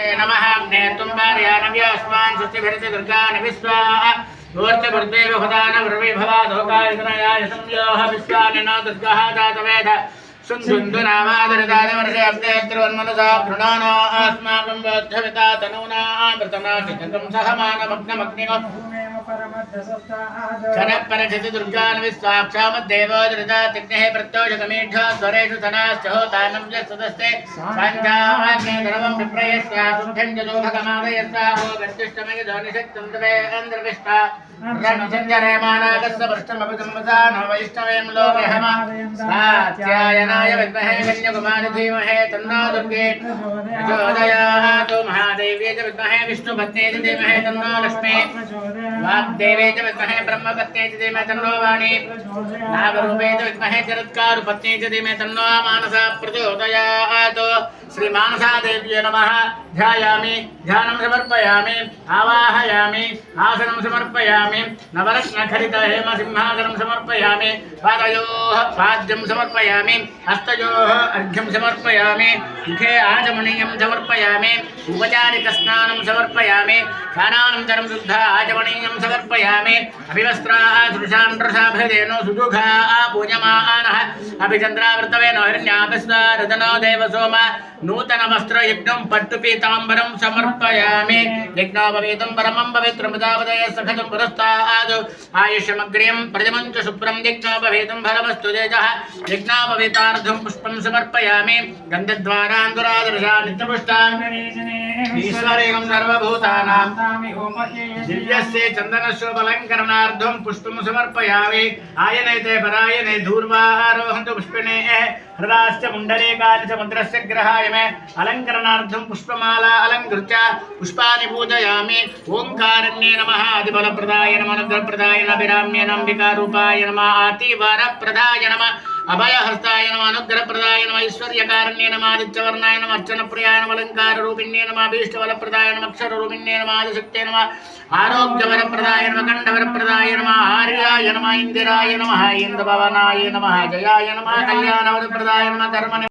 नमः नेतुं भार्यानव्यास्मान् सुष्टिभरति दुर्गान् विश्वाः मूर्तिभृद्वेव भदान ब्रवे भवादोकायतनयाय संयोः विश्वानिन दुर्गः जातवेद सुन्दुन्दुनामादरिदादिवर्षे अब्देत्रिवन्मनसा भृणाना अस्माकं बोद्धविता तनूना मृतना चितकं क्षणपरचतुर्गान्विस्वाक्षामद्देवोदृतातिग्नेः प्रत्योषसमीढो स्वरेषु धनाश्च होतानं यस्तदस्ते साङ्गामाग्नेर्वं विप्रयस्या सुमुखं जलोभगमादयस्या हो व्यत्युष्टमयि ध्वनिशक्तं द्वे अन्द्रविष्टा रणसञ्जरे मानागस्य पृष्ठमपि सम्मसा नो वैष्णवें लोकहमा स्वात्यायनाय विद्महे कन्याकुमारि धीमहे तन्नो दुर्गे प्रचोदयात् महादेव्यै च विद्महे विष्णुपत्न्यै च धीमहि तन्नो लक्ष्मी वाग्देवे च विद्महे ब्रह्मपत्न्यै च धीमहि तन्नो वाणी नागरूपे च विद्महे चरत्कारुपत्न्यै च धीमहि तन्नो मानसा प्रचोदयात् श्रीमानसादेव्यै नमः ध्यायामि, ध्यानं समर्पयामि, आवाहयामि, आसनं समर्पयामि नवरत्नखलित हेमसिंहासनं समर्पयामि, पादयोः पाद्यं समर्पयामि, हस्तयोः अर्घ्यं समर्पयामि, मुखे आचमनीयं समर्पयामि उपचारिकस्नानं समर्पयामि स्नानानन्तरं शुद्ध आचमनीयं समर्पयामि, अभिवस्त्राः सृशान् रसाभेदेनो सुदुघाः पूजमानः अभिचन्द्रावृतवेनो हिरण्याकस्ता रतनो देवसोम नूतनवस्त्रयज्ञं పీతాంబరం సమర్పయామి యజ్ఞో భవేదం పరమం భవేత్ రమృతావదయ సఖతం పురస్తాద్ ఆయుష్యమగ్రియం ప్రజమం చ శుభ్రం యజ్ఞో భవేదం ఫలమస్తు తేజః యజ్ఞో భవేతార్థం పుష్పం సమర్పయామి గంధద్వారాన్ దురాదర్శాన్ నిత్యపుష్టాన్ ఈశ్వరేయం సర్వభూతానాం దివ్యస్య చందనశోభలంకరణార్థం పుష్పం సమర్పయామి ఆయనైతే పరాయనే దూర్వారోహంతు పుష్పిణే हृदाश्च मुण्डलेकानि च मन्त्रस्य ग्रहाय मे अलङ्करणार्थं पुष्पमाला अलङ्कृत्य पुष्पाणि पूजयामि ओङ्कारण्ये नमः आदिबलप्रदाय नमः अनुग्रहप्रदाय नमः अभिराम्य नमः अम्बिकारूपाय नमः आतिवारप्रदाय नमः अभयहस्ताय नमः अनुग्रहप्रदाय नमः ऐश्वर्यकारण्ये नमः आदित्यवर्णाय नमः अर्चनप्रियाय नमः अलङ्काररूपिण्ये नमः अभीष्टबलप्रदाय नमः अक्षररूपिण्ये नमः आदिशक्ते नमः आरोग्यवरप्रदाय नमः कण्ठवरप्रदाय नमः आर्याय नमः इन्दिराय नमः इन्दभवनाय नमः जयाय नमः कल्याणवरप्रदाय ప్రదాయన కర్మని